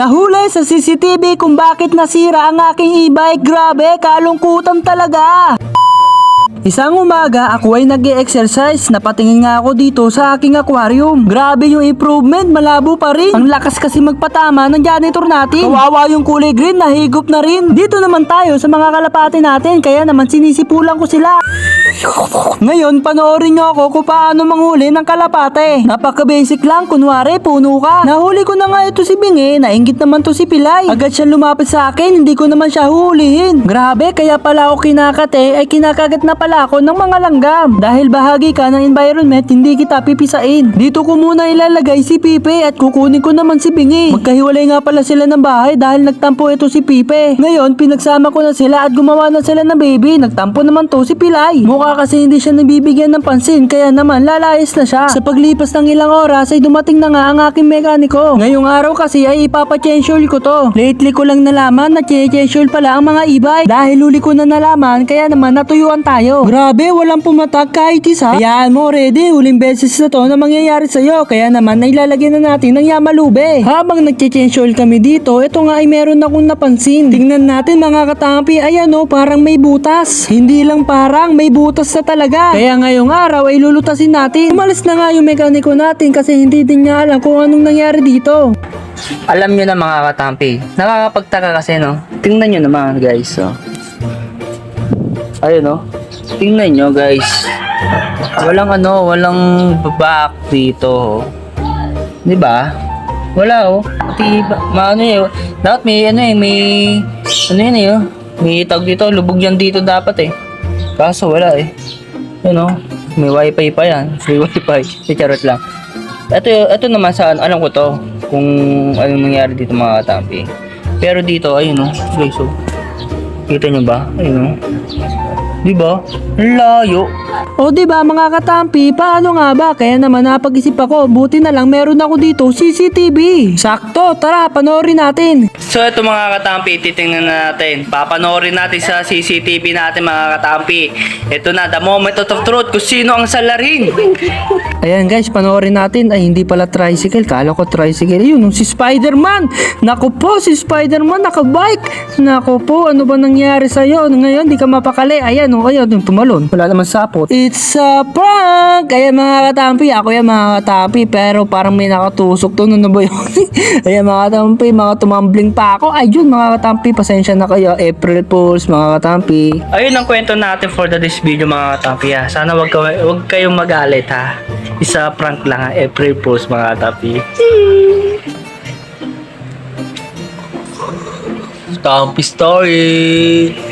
Nahuli sa CCTV kung bakit nasira ang aking e-bike. Grabe, kalungkutan talaga. Isang umaga, ako ay nag exercise Napatingin nga ako dito sa aking aquarium. Grabe yung improvement, malabo pa rin. Ang lakas kasi magpatama ng janitor natin. Kawawa yung kulay green, nahigop na rin. Dito naman tayo sa mga kalapati natin, kaya naman sinisipulan ko sila. Ngayon, panoorin nyo ako kung paano manghuli ng kalapate. Napaka-basic lang, kunwari, puno ka. Nahuli ko na nga ito si Bingi, nainggit naman to si Pilay. Agad siya lumapit sa akin, hindi ko naman siya hulihin. Grabe, kaya pala ako kinakate, ay kinakagat na pala ako ng mga langgam. Dahil bahagi ka ng environment, hindi kita pipisain. Dito ko muna ilalagay si Pipe at kukunin ko naman si Bingi. Magkahiwalay nga pala sila ng bahay dahil nagtampo ito si Pipe. Ngayon, pinagsama ko na sila at gumawa na sila ng baby. Nagtampo naman to si Pilay. Mukha kasi hindi siya nabibigyan ng pansin kaya naman lalayas na siya. Sa paglipas ng ilang oras ay dumating na nga ang aking mekaniko. Ngayong araw kasi ay ipapachange oil ko to. Lately ko lang nalaman na oil pala ang mga e-bike. Dahil huli ko na nalaman kaya naman natuyuan tayo. Grabe, walang pumatag kahit isa. Hayaan mo, ready. Huling beses na to na mangyayari sa'yo. Kaya naman ay lalagyan na natin ng yamalube. Habang nagche-change oil kami dito, ito nga ay meron akong napansin. Tingnan natin mga katampi, ayan o, parang may butas. Hindi lang parang, may butas na talaga. Kaya ngayong araw ay lulutasin natin. Umalis na nga yung mekaniko natin kasi hindi din niya alam kung anong nangyari dito. Alam nyo na mga katampi, nakakapagtaka kasi no. Tingnan nyo naman guys. Oh. Ayun no. Tingnan nyo guys. Walang ano, walang back dito. oh. Di ba? Wala oh. Pati ba, maano eh. Dapat may ano eh, may ano yun eh oh. May tawag dito, lubog yan dito dapat eh. Kaso wala eh. Yun oh. May wifi pa yan. Free wifi. Di charot lang. Ito, ito naman sa alam ko to kung anong nangyari dito mga katampi. Pero dito, ayun oh, guys oh. Kita nyo ba? Ayun oh. Di ba? Layo. O di ba mga katampi, paano nga ba? Kaya naman napag-isip ako, buti na lang meron ako dito CCTV. Sakto, tara, panoorin natin. So ito mga katampi, titingnan na natin. Papanoorin natin sa CCTV natin mga katampi. Ito na, the moment of truth kung sino ang salarin. Ayan guys, panoorin natin. Ay, hindi pala tricycle. Kala ko tricycle. Ayun, si Spider-Man. Naku po, si Spider-Man nakabike. Naku po, ano ba nangyari sa'yo? Ngayon, di ka mapakali. Ayan, oh, ayan, yung tumalon. Wala naman sapot. It's a prank! Ayan mga katampi, ako yan mga katampi. Pero parang may nakatusok to. Ano ba yun? ayan mga katampi, mga tumambling pa ako. Ayun mga katampi, pasensya na kayo. April Fools, mga katampi. Ayun ang kwento natin for the this video mga katampi ha. Sana wag, ka, wag kayong magalit ha. Isa prank lang ha. April Fools mga katampi. Stampy story.